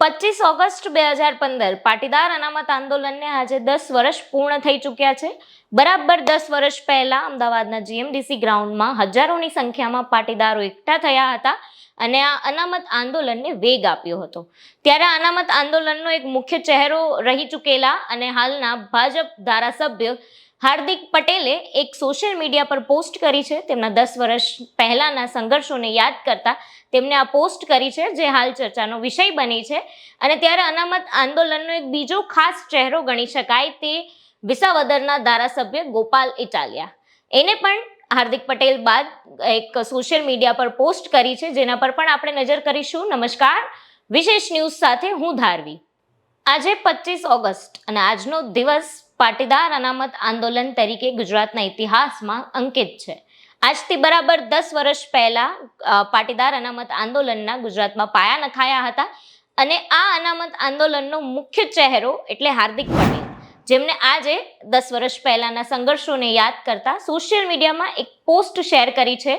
પચીસ ઓગસ્ટ બે હજાર પંદર પાટીદાર અનામત આંદોલનને આજે દસ વર્ષ પૂર્ણ થઈ ચૂક્યા છે. બરાબર દસ વર્ષ પહેલા અમદાવાદના જીએમડીસી ગ્રાઉન્ડમાં હજારોની સંખ્યામાં પાટીદારો એકઠા થયા હતા અને આ અનામત આંદોલનને વેગ આપ્યો હતો. ત્યારે અનામત આંદોલનનો એક મુખ્ય ચહેરો રહી ચૂકેલા અને હાલના ભાજપ ધારાસભ્ય હાર્દિક પટેલે એક સોશિયલ મીડિયા પર પોસ્ટ કરી છે. તેમના દસ વર્ષ પહેલાના સંઘર્ષોને યાદ કરતા તેમને આ પોસ્ટ કરી છે, જે હાલ ચર્ચાનો વિષય બની છે. અને ત્યારે અનામત આંદોલનનો એક બીજો ખાસ ચહેરો ગણી શકાય તે વિસાવદરના ધારાસભ્ય ગોપાલ ઇટાલિયા. એને પણ હાર્દિક પટેલ બાદ એક સોશિયલ મીડિયા પર પોસ્ટ કરી છે, જેના પર પણ આપણે નજર કરીશું. નમસ્કાર. વિશેષ ન્યૂઝ સાથે હું ધારવી. આજે પચીસ ઓગસ્ટ અને આજનો દિવસ પાટીદાર અનામત આંદોલન તરીકે ગુજરાતના ઇતિહાસમાં અંકિત છે. આજથી બરાબર દસ વર્ષ પહેલા પાટીદાર અનામત આંદોલનના ગુજરાતમાં પાયા નખાયા હતા અને આ અનામત આંદોલનનો મુખ્ય ચહેરો એટલે હાર્દિક પટેલ, જેમને આજે દસ વર્ષ પહેલાના સંઘર્ષોને યાદ કરતા સોશિયલ મીડિયામાં એક પોસ્ટ શેર કરી છે.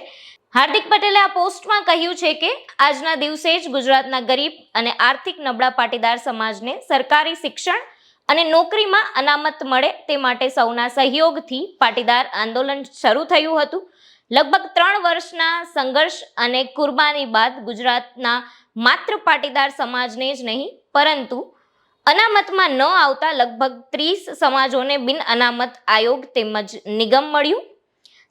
હાર્દિક પટેલે આ પોસ્ટમાં કહ્યું છે કે, આજના દિવસે જ ગુજરાતના ગરીબ અને આર્થિક નબળા પાટીદાર સમાજને સરકારી શિક્ષણ અને નોકરીમાં અનામત મળે તે માટે સૌના સહયોગથી પાટીદાર આંદોલન શરૂ થયું હતું. લગભગ ત્રણ વર્ષના સંઘર્ષ અને કુરબાની બાદ ગુજરાતના માત્ર પાટીદાર સમાજને જ નહીં, પરંતુ અનામતમાં ન આવતા લગભગ ત્રીસ સમાજોને બિન અનામત આયોગ તેમજ નિગમ મળ્યું.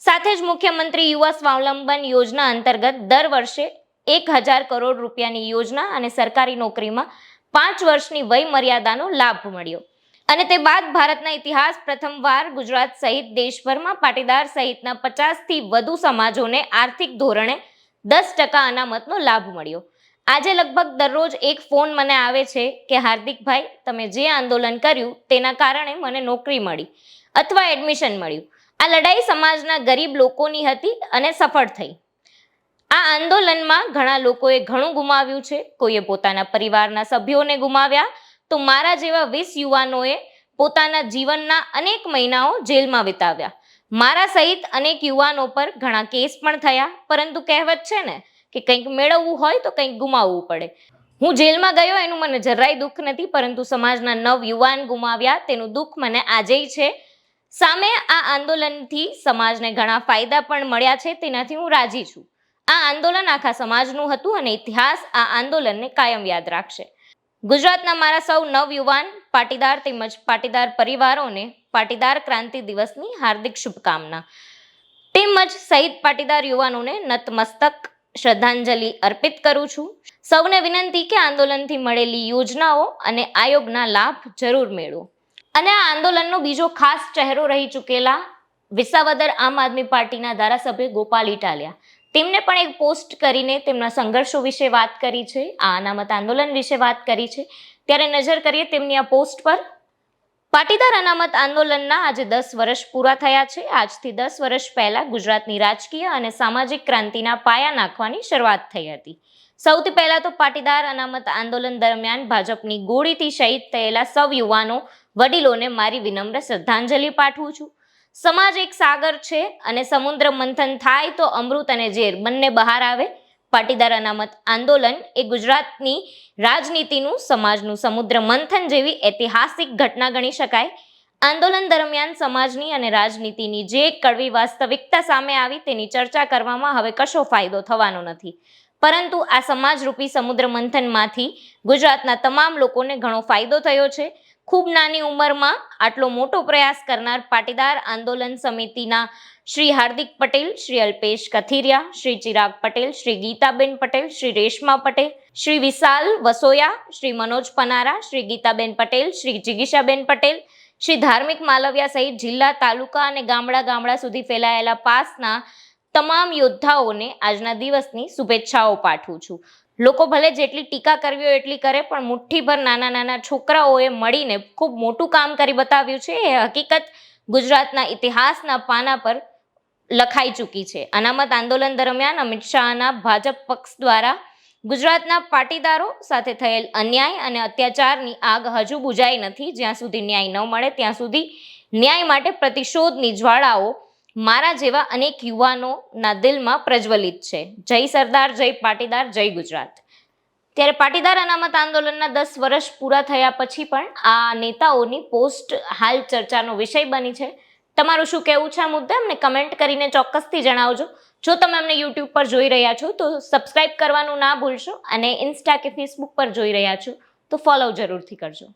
સાથે જ મુખ્યમંત્રી યુવા સ્વાવલંબન યોજના અંતર્ગત દર વર્ષે એક હજાર કરોડ રૂપિયાની યોજના અને સરકારી નોકરીમાં પાંચ વર્ષની વય મર્યાદાનો લાભ મળ્યો. અને તે બાદ ભારતના ઇતિહાસ પ્રથમવાર ગુજરાત સહિત દેશભરમાં પાટીદાર સહિતના પચાસથી વધુ સમાજોને આર્થિક ધોરણે દસ ટકા અનામતનો લાભ મળ્યો. આજે લગભગ દરરોજ એક ફોન મને આવે છે કે, હાર્દિકભાઈ, તમે જે આંદોલન કર્યું તેના કારણે મને નોકરી મળી અથવા એડમિશન મળ્યું. આ લડાઈ સમાજના ગરીબ લોકોની હતી અને સફળ થઈ. આ આંદોલનમાં ઘણા લોકોએ ઘણું ગુમાવ્યું છે. કોઈએ પોતાના પરિવારના સભ્યોને ગુમાવ્યા. તો મારા જેવા વીસ યુવાનોએ પોતાના જીવનના અનેક મહિનાઓ જેલમાં વિતાવ્યા. મારા સહિત અનેક યુવાનો પર ઘણા કેસ પણ થયા. પરંતુ કહેવત છે ને કે કંઈક મેળવવું હોય તો કંઈક ગુમાવવું પડે. હું જેલમાં ગયો એનું મને જરાય દુઃખ નથી, પરંતુ સમાજના નવ યુવાન ગુમાવ્યા. તેનું દુઃખ મને આજેય છે. સામે આ આંદોલનથી સમાજને ઘણા ફાયદા પણ મળ્યા છે. તેનાથી હું રાજી છું. આ આંદોલન આખા સમાજનું હતું અને ઇતિહાસ આ આંદોલનને કાયમ યાદ રાખશે. ગુજરાતના મારા સૌ નવયુવાન, પાટીદાર તેમજ પાટીદાર પરિવારોને પાટીદાર ક્રાંતિ દિવસની હાર્દિક શુભકામના. તેમજ શહીદ પાટીદાર યુવાનોને નતમસ્તક શ્રદ્ધાંજલિ અર્પિત કરું છું. સૌને વિનંતી કે આંદોલનથી મળેલી યોજનાઓ અને આયોગના લાભ જરૂર મેળવો. અને આ આંદોલનનો બીજો ખાસ ચહેરો રહી ચૂકેલા વિસાવદર આમ આદમી પાર્ટીના ધારાસભ્ય ગોપાલ ઇટાલિયા. તેમને પણ એક પોસ્ટ કરીને તેમના સંઘર્ષો વિશે વાત કરી છે, આ અનામત આંદોલન વિશે વાત કરી છે. ત્યારે નજર કરીએ તેમની આ પોસ્ટ પર. પાટીદાર અનામત આંદોલનના આજે દસ વર્ષ પૂરા થયા છે. આજથી દસ વર્ષ પહેલા ગુજરાતની રાજકીય અને સામાજિક ક્રાંતિના પાયા નાખવાની શરૂઆત થઈ હતી. સૌથી પહેલા તો પાટીદાર અનામત આંદોલન દરમિયાન ભાજપની ગોળીથી શહીદ થયેલા સૌ યુવાનો વડીલોને મારી વિનમ્ર શ્રદ્ધાંજલિ પાઠવું છું. સમાજ એક સાગર છે અને સમુદ્ર મંથન થાય તો અમૃત અને ઝેર બંને બહાર આવે. પાટીદાર અનામત આંદોલન એ ગુજરાતની રાજનીતિનું, સમાજનું સમુદ્ર મંથન જેવી ઐતિહાસિક ઘટના ગણી શકાય. આંદોલન દરમિયાન સમાજની અને રાજનીતિની જે કડવી વાસ્તવિકતા સામે આવી તેની ચર્ચા કરવામાં હવે કશો ફાયદો થવાનો નથી. પરંતુ આ સમાજરૂપી સમુદ્ર મંથનમાંથી ગુજરાતના તમામ લોકોને ઘણો ફાયદો થયો છે. ખૂબ નાની ઉંમરમાં આટલો મોટો પ્રયાસ કરનાર પાટીદાર આંદોલન સમિતિના શ્રી હાર્દિક પટેલ, શ્રી અલ્પેશ કથિરિયા, શ્રી ચિરાગ પટેલ, શ્રી ગીતાબેન પટેલ, શ્રી રેશમા પટેલ, શ્રી વિશાલ વસોયા, શ્રી મનોજ પનારા, શ્રી ગીતાબેન પટેલ, શ્રી જિગીશાબેન પટેલ, શ્રી ધાર્મિક માલવિયા સહિત જિલ્લા, તાલુકા અને ગામડા ગામડા સુધી ફેલાયેલા પાસના તમામ યોદ્ધાઓને આજના દિવસની શુભેચ્છાઓ પાઠવું છું. લોકો ભલે જેટલી ટીકા કરવી હોય એટલી કરે, પણ મુઠ્ઠીભર નાના નાના છોકરાઓએ મળીને ખૂબ મોટું કામ કરી બતાવ્યું છે. એ હકીકત ગુજરાતના ઇતિહાસના પાના પર લખાઈ ચૂકી છે. અનામત આંદોલન દરમિયાન અમિત શાહના ભાજપ પક્ષ દ્વારા ગુજરાતના પાટીદારો સાથે થયેલ અન્યાય અને અત્યાચારની આગ હજુ બુજાઈ નથી. જ્યાં સુધી ન્યાય ન મળે, ત્યાં સુધી ન્યાય માટે પ્રતિશોધની જ્વાળાઓ મારા જેવા અનેક યુવાનોના દિલમાં પ્રજ્વલિત છે. જય સરદાર, જય પાટીદાર, જય ગુજરાત. ત્યારે પાટીદાર અનામત આંદોલનના દસ વર્ષ પૂરા થયા પછી પણ આ નેતાઓની પોસ્ટ હાલ ચર્ચાનો વિષય બની છે. તમારું શું કહેવું છે આ મુદ્દે? અમને કમેન્ટ કરીને ચોક્કસથી જણાવજો. જો તમે અમને યુટ્યુબ પર જોઈ રહ્યા છો તો સબસ્ક્રાઇબ કરવાનું ના ભૂલશો અને ઇન્સ્ટા કે ફેસબુક પર જોઈ રહ્યા છો તો ફોલો જરૂરથી કરજો.